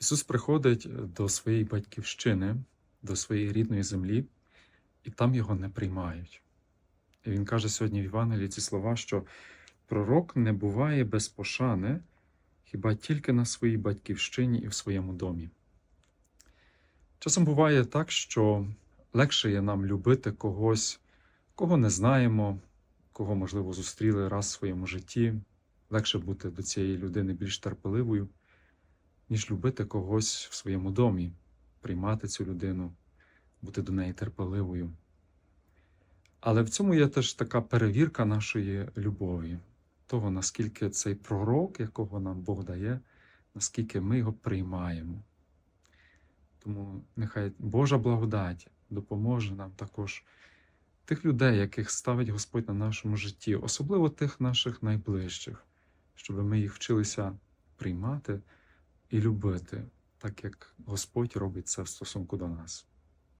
Ісус приходить до своєї батьківщини, до своєї рідної землі, і там його не приймають. І Він каже сьогодні в Євангелії ці слова, що пророк не буває без пошани хіба тільки на своїй батьківщині і в своєму домі. Часом буває так, що легше є нам любити когось, кого не знаємо, кого, можливо, зустріли раз в своєму житті, легше бути до цієї людини більш терпеливою, ніж любити когось в своєму домі, приймати цю людину, бути до неї терпеливою. Але в цьому є теж така перевірка нашої любові, того, наскільки цей пророк, якого нам Бог дає, наскільки ми його приймаємо. Тому нехай Божа благодать допоможе нам також тих людей, яких ставить Господь на нашому житті, особливо тих наших найближчих, щоб ми їх вчилися приймати і любити, так як Господь робить це в стосунку до нас.